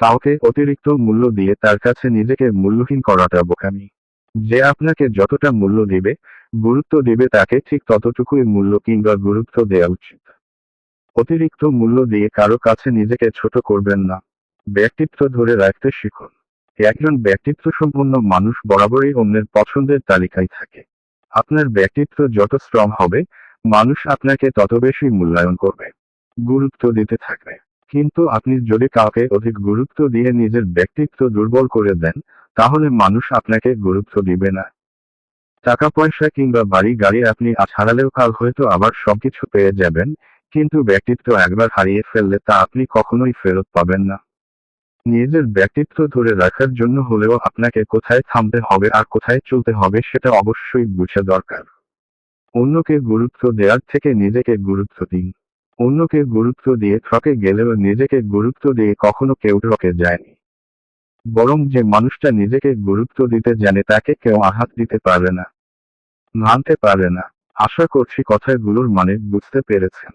কাউকে অতিরিক্ত মূল্য দিয়ে তার কাছে নিজেকে মূল্যহীন করাটা বোকামি। যে আপনাকে যতটা মূল্য দিবে, গুরুত্ব দিবে তাকে ঠিক ততটুকুই মূল্য কিংবা গুরুত্ব দেওয়া উচিত। অতিরিক্ত মূল্য দিয়ে কারও কাছে নিজেকে ছোট করবেন না। ব্যক্তিত্ব ধরে রাখতে শিখুন। একজন ব্যক্তিত্ব সম্পন্ন মানুষ বরাবরই অন্যের পছন্দের তালিকায় থাকে। আপনার ব্যক্তিত্ব যত স্ট্রং হবে, মানুষ আপনাকে তত বেশি মূল্যায়ন করবে। গুরুত্ব দিতে থাকবে। কিন্তু আপনি যদি কাউকে অধিক গুরুত্ব দিয়ে নিজের ব্যক্তিত্ব দুর্বল করে দেন, তাহলে মানুষ আপনাকে গুরুত্ব দিবে না। টাকা পয়সা কিংবা বাড়ি গাড়ি আপনি হারালেও কাল হয়তো আবার সবকিছু পেয়ে যাবেন, কিন্তু ব্যক্তিত্ব একবার হারিয়ে ফেললে তা আপনি কখনোই ফেরত পাবেন না। নিজের ব্যক্তিত্ব ধরে রাখার জন্য হলেও আপনাকে কোথায় থামতে হবে আর কোথায় চলতে হবে সেটা অবশ্যই বুঝে দরকার। অন্যকে গুরুত্ব দেওয়ার থেকে নিজেকে গুরুত্ব দিন। অন্যকে গুরুত্ব দিয়ে ট্রকে গেলেও নিজেকে গুরুত্ব দিয়ে কখনো কেউ ট্রকে যায়নি। বরং যে মানুষটা নিজেকে গুরুত্ব দিতে জানে তাকে কেউ আঘাত দিতে পারে না। মানতে পারে না। আশা করছি কথাগুলোর মানে বুঝতে পেরেছেন।